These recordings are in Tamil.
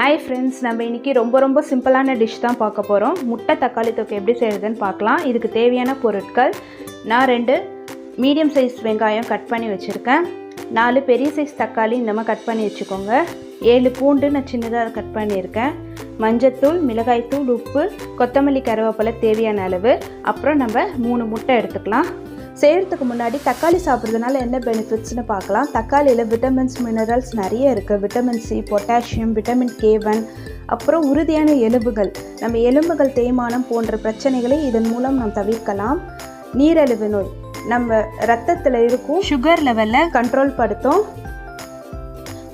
ஹாய் ஃப்ரெண்ட்ஸ் நம்ம இன்றைக்கி ரொம்ப ரொம்ப சிம்பிளான டிஷ் தான் பார்க்க போகிறோம் முட்டை தக்காளி தொக்கு எப்படி செய்கிறதுன்னு பார்க்கலாம். இதுக்கு தேவையான பொருட்கள் நான் ரெண்டு மீடியம் சைஸ் வெங்காயம் கட் பண்ணி வச்சுருக்கேன். நாலு பெரிய சைஸ் தக்காளி இந்த மாதிரி கட் பண்ணி வச்சுக்கோங்க. ஏழு பூண்டு நான் சின்னதாக கட் பண்ணியிருக்கேன். மஞ்சத்தூள் மிளகாய்த்தூள் உப்பு கொத்தமல்லி கருவேப்பிலை தேவையான அளவு. அப்புறம் நம்ம மூணு முட்டை எடுத்துக்கலாம். செய்கிறதுக்கு முன்னாடி தக்காளி சாப்பிட்றதுனால என்ன பெனிஃபிட்ஸ்னு பார்க்கலாம். தக்காளியில் விட்டமின்ஸ் மினரல்ஸ் நிறைய இருக்குது vitamin C potassium vitamin K one அப்புறம் உறுதியான எலும்புகள். நம்ம எலும்புகள் தேய்மானம் போன்ற பிரச்சனைகளை இதன் மூலம் நாம் தவிர்க்கலாம். நீரிழிவு நோய். நம்ம ரத்தத்தில் இருக்கும் சுகர் லெவலில் கண்ட்ரோல் படுத்தும்.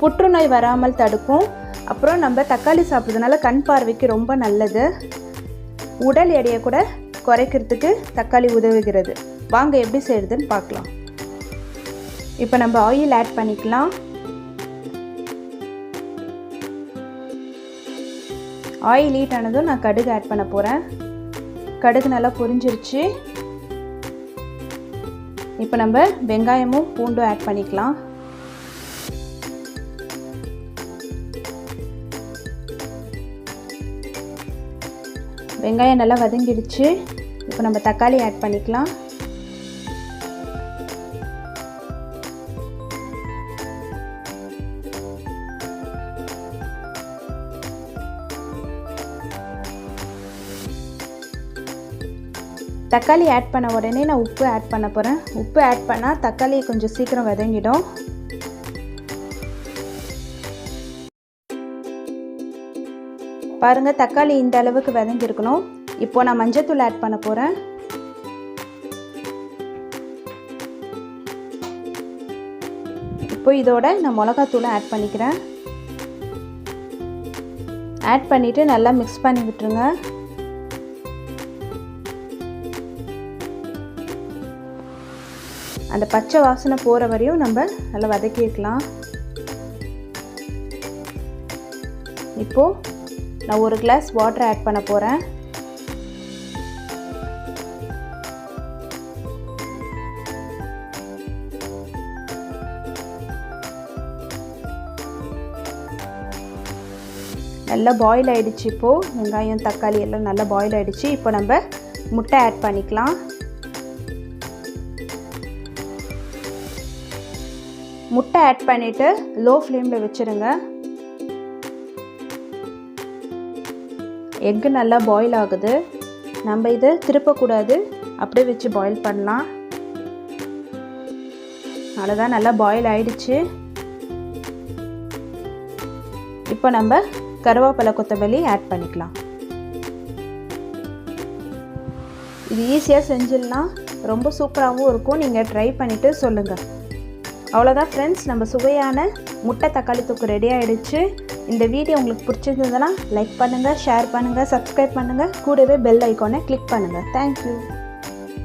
புற்றுநோய் வராமல் தடுக்கும். அப்புறம் நம்ம தக்காளி சாப்பிட்றதுனால கண் பார்வைக்கு ரொம்ப நல்லது. உடல் எடையை கூட குறைக்கிறதுக்கு தக்காளி உதவுகிறது. வாங்க எப்படி செய்கிறதுன்னு பார்க்கலாம். இப்போ நம்ம ஆயில் ஆட் பண்ணிக்கலாம். ஆயில் ஹீட் ஆனதும் நான் கடுகு ஆட் பண்ண போகிறேன் கடுகு நல்லா பொரிஞ்சிருச்சு. இப்போ நம்ம வெங்காயமும் பூண்டும் ஆட் பண்ணிக்கலாம். வெங்காயம் நல்லா வதங்கிடுச்சு. இப்போ நம்ம தக்காளி ஆட் பண்ணிக்கலாம். தக்காளி ஆட் பண்ண உடனே நான் உப்பு ஆட் பண்ண போகிறேன் உப்பு ஆட் பண்ணால் தக்காளி கொஞ்சம் சீக்கிரம் வதங்கிடும். பாருங்கள் தக்காளி இந்த அளவுக்கு வதங்கியிருக்கணும். இப்போ நான் மஞ்சத்தூள் ஆட் பண்ண போகிறேன் இப்போ இதோட நான் மிளகாத்தூளை ஆட் பண்ணிக்கிறேன். ஆட் பண்ணிவிட்டு நல்லா மிக்ஸ் பண்ணி விட்டுருங்க. அந்த பச்சை வாசனை போகிற வரையும் நம்ம நல்லா வதக்கிக்கலாம் இப்போது நான் ஒரு கிளாஸ் வாட்டர் ஆட் பண்ண போகிறேன் நல்லா பாயில் ஆகிடுச்சு இப்போது வெங்காயம் தக்காளி எல்லாம் நல்லா பாயில் ஆகிடுச்சு இப்போ நம்ம முட்டை ஆட் பண்ணிக்கலாம். முட்டை ஆட் பண்ணிவிட்டு லோ ஃப்ளேமில் வச்சுருங்க. எக்கு நல்லா பாயில் ஆகுது. நம்ம இதை திருப்பக்கூடாது. அப்படியே வச்சு பாயில் பண்ணலாம். அவ்வளோதான் நல்லா பாயில் ஆயிடுச்சு. இப்போ நம்ம கருவேப்பிலை கொத்தமல்லி ஆட் பண்ணிக்கலாம். இது ஈஸியாக செஞ்சிடலாம். ரொம்ப சூப்பராகவும் இருக்கும். நீங்கள் ட்ரை பண்ணிவிட்டு சொல்லுங்கள் அவ்வளோதான் ஃப்ரெண்ட்ஸ் நம்ம சுவையான முட்டை தக்காளி தொக்கு ரெடி ஆகிடுச்சு இந்த வீடியோ உங்களுக்கு பிடிச்சிருந்ததுன்னா லைக் பண்ணுங்கள் ஷேர் பண்ணுங்கள் சப்ஸ்கிரைப் பண்ணுங்கள் கூடவே பெல் ஐக்கானை கிளிக் பண்ணுங்கள் தேங்க்யூ